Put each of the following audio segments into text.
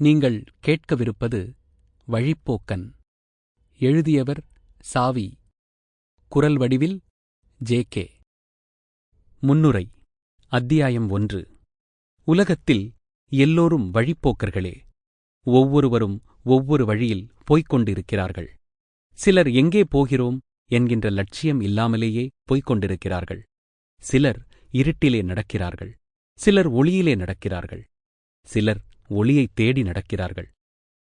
நீங்கள் கேட்கவிருப்பது வழிப்போக்கன். எழுதியவர் சாவி. குரல் வடிவில் ஜே கே. முன்னுரை அத்தியாயம் ஒன்று. உலகத்தில் எல்லோரும் வழிப்போக்கர்களே. ஒவ்வொருவரும் ஒவ்வொரு வழியில் போய்க் கொண்டிருக்கிறார்கள் சிலர் எங்கே போகிறோம் என்கின்ற லட்சியம் இல்லாமலேயே போய்க் கொண்டிருக்கிறார்கள் சிலர் இருட்டிலே நடக்கிறார்கள். சிலர் ஒளியிலே நடக்கிறார்கள். சிலர் ஒளியைத் தேடி நடக்கிறார்கள்.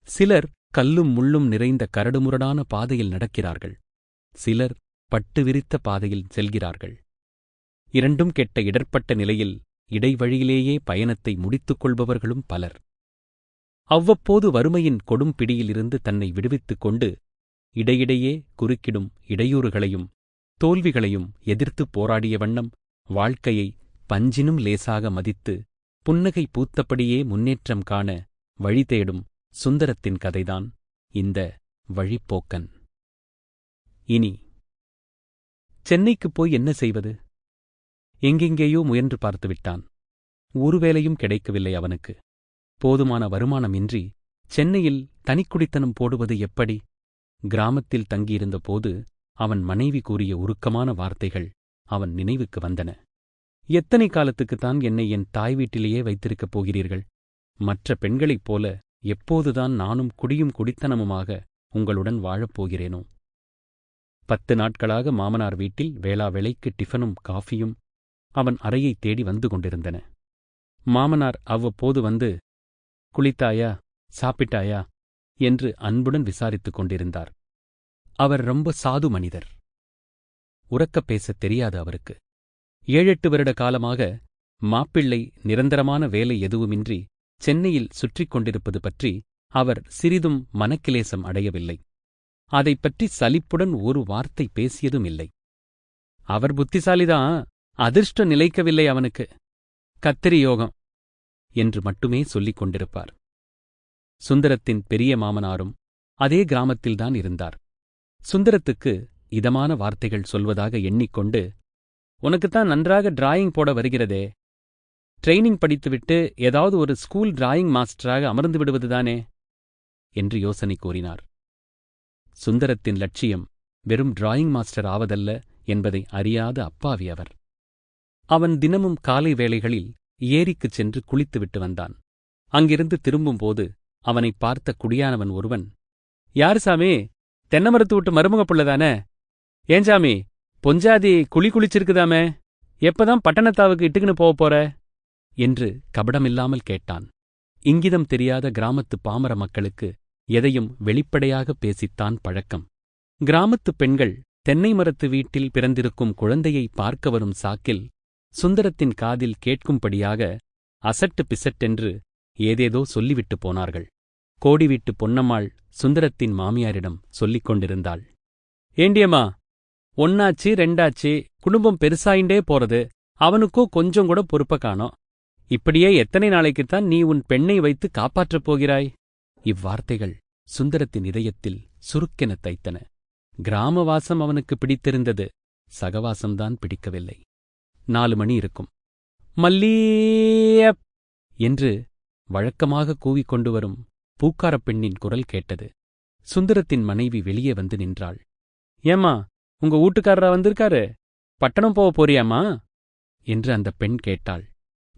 சிலர் கல்லும் முள்ளும் நிறைந்த கரடுமுரடான பாதையில் நடக்கிறார்கள். சிலர் பட்டு விரித்த பாதையில் செல்கிறார்கள். இரண்டும் கெட்ட இடர்ப்பட்ட நிலையில் இடைவழியிலேயே பயணத்தை முடித்துக் கொள்பவர்களும் பலர். அவ்வப்போது வறுமையின் கொடும் பிடியிலிருந்து தன்னை விடுவித்துக் கொண்டு இடையிடையே குறுக்கிடும் இடையூறுகளையும் தோல்விகளையும் எதிர்த்துப் போராடிய வண்ணம் வாழ்க்கையை பஞ்சினும் லேசாக மதித்து புன்னகை பூத்தபடியே முன்னேற்றம் காண வழி தேடும் சுந்தரத்தின் கதைதான் இந்த வழிப்போக்கன். இனி சென்னைக்குப் போய் என்ன செய்வது? எங்கெங்கேயோ முயன்று பார்த்துவிட்டான் ஒருவேளையும் கிடைக்கவில்லை அவனுக்கு. போதுமான வருமானமின்றி சென்னையில் தனிக்குடித்தனம் போடுவது எப்படி? கிராமத்தில் தங்கியிருந்த போது அவன் மனைவி கூறிய உருக்கமான வார்த்தைகள் அவன் நினைவுக்கு வந்தன. எத்தனை காலத்துக்குத்தான் என்னை என் தாய் வீட்டிலேயே வைத்திருக்கப் போகிறீர்கள்? மற்ற பெண்களைப் போல எப்போதுதான் நானும் குடியும் குடித்தனமுமாக உங்களுடன் வாழப் போகிறேனோ? பத்து நாட்களாக மாமனார் வீட்டில் வேளா வேளைக்கு டிஃபனும் காஃபியும் அவன் அறையைத் தேடி வந்து கொண்டிருந்தன. மாமனார் அவ்வப்போது வந்து குளித்தாயா? சாப்பிட்டாயா? என்று அன்புடன் விசாரித்துக் கொண்டிருந்தார். அவர் ரொம்ப சாது மனிதர். உறக்கப் பேசத் தெரியாது அவருக்கு. ஏழெட்டு வருட காலமாக மாப்பிள்ளை நிரந்தரமான வேலை எதுவுமின்றி சென்னையில் சுற்றிக் கொண்டிருப்பது பற்றி அவர் சிறிதும் மனக்கிலேசம் அடையவில்லை. அதைப் பற்றி சலிப்புடன் ஒரு வார்த்தை பேசியதும் இல்லை அவர் புத்திசாலிதான் அதிர்ஷ்டம் நிலைக்கவில்லை அவனுக்கு. கத்திரி யோகம் என்று மட்டுமே சொல்லிக் கொண்டிருப்பார். சுந்தரத்தின் பெரிய மாமனாரும் அதே கிராமத்தில்தான் இருந்தார். சுந்தரத்துக்கு இதமான வார்த்தைகள் சொல்வதாக எண்ணிக்கொண்டு உனக்குத்தான் நன்றாக டிராயிங் போட வருகிறதே. ட்ரெய்னிங் படித்துவிட்டு ஏதாவது ஒரு ஸ்கூல் டிராயிங் மாஸ்டராக அமர்ந்து விடுவதுதானே? என்று யோசனை கூறினார். சுந்தரத்தின் லட்சியம் வெறும் டிராயிங் மாஸ்டர் ஆவதல்ல என்பதை அறியாத அப்பாவி அவர். அவன் தினமும் காலை வேளைகளில் ஏரிக்குச் சென்று குளித்துவிட்டு வந்தான். அங்கிருந்து திரும்பும்போது அவனை பார்த்த குடியானவன் ஒருவன் யாரு சாமி? தென்னமரத்து விட்டு மருமக புள்ளதானே ஏன் சாமி? பொஞ்சாதி குழி குளிச்சிருக்குதாமே எப்பதான் பட்டணத்தாவுக்கு இட்டுக்குன்னு போக போற? என்று கபடமில்லாமல் கேட்டான். இங்கிதம் தெரியாத கிராமத்து பாமர மக்களுக்கு எதையும் வெளிப்படையாக பேசித்தான் பழக்கம். கிராமத்துப் பெண்கள் தென்னை மரத்து வீட்டில் பிறந்திருக்கும் குழந்தையை பார்க்க வரும் சாக்கில் சுந்தரத்தின் காதில் கேட்கும்படியாக அசட்டு பிசட்டென்று ஏதேதோ சொல்லிவிட்டு போனார்கள். கோடி வீட்டு பொன்னம்மாள் சுந்தரத்தின் மாமியாரிடம் சொல்லிக் கொண்டிருந்தாள். ஏண்டியம்மா ஒன்னாச்சு ரெண்டாச்சு குடும்பம் பெருசாயிண்டே போறது அவனுக்கோ கொஞ்சம் கூட பொறுப்ப காணோம். இப்படியே எத்தனை நாளைக்குத்தான் நீ உன் பெண்ணை வைத்து காப்பாற்றப் போகிறாய்? இவ்வார்த்தைகள் சுந்தரத்தின் இதயத்தில் சுருக்கென தைத்தன. கிராமவாசம் அவனுக்கு பிடித்திருந்தது. சகவாசம்தான் பிடிக்கவில்லை. நாலு மணி இருக்கும். மல்லீயப்! என்று வழக்கமாக கூவிக்கொண்டு வரும் பூக்காரப் பெண்ணின் குரல் கேட்டது. சுந்தரத்தின் மனைவி வெளியே வந்து நின்றாள். ஏம்மா உங்க வீட்டுக்காரரா வந்திருக்காரு? பட்டணம் போக போறியாமா என்று அந்த பெண் கேட்டாள்.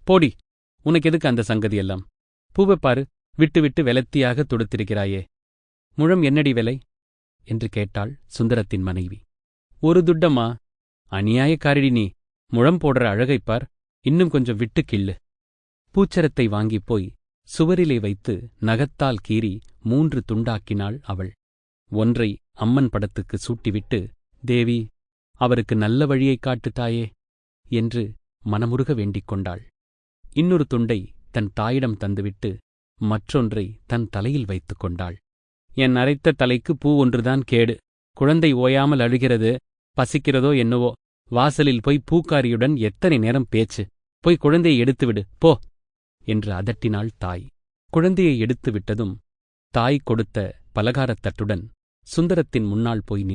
போடி உனக்கு எதுக்கு அந்த சங்கதியெல்லாம் பூவை பாரு விட்டு விட்டு வெலத்தியாக தொடுத்திருக்கிறாயே. முழம் என்னடி விலை? என்று கேட்டாள் சுந்தரத்தின் மனைவி. ஒரு துட்டம்மா அநியாயக்காரிடி நீ. முழம் போடுற அழகைப்பார் இன்னும் கொஞ்சம் விட்டு கிள்ளு. பூச்சரத்தை வாங்கிப் போய் சுவரிலே வைத்து நகத்தால் கீறி மூன்று துண்டாக்கினாள் அவள். ஒன்றை அம்மன் படத்துக்கு சூட்டிவிட்டு தேவி அவருக்கு நல்ல வழியைக் காட்டுத்தாயே என்று மனமுருக வேண்டிக் கொண்டாள். இன்னொரு துண்டை தன் தாயிடம் தந்துவிட்டு மற்றொன்றை தன் தலையில் வைத்துக் கொண்டாள். என் அரைத்த தலைக்கு பூ ஒன்றுதான் கேடு. குழந்தை ஓயாமல் அழுகிறது. பசிக்கிறதோ என்னவோ. வாசலில் போய் பூக்காரியுடன் எத்தனை நேரம் பேச்சு. போய் குழந்தையை எடுத்துவிடு. போ என்று அதட்டினாள் தாய். குழந்தையை எடுத்து விட்டதும் தாய் கொடுத்த பலகாரத் தட்டுடன் சுந்தரத்தின் முன்னால் போய் நின்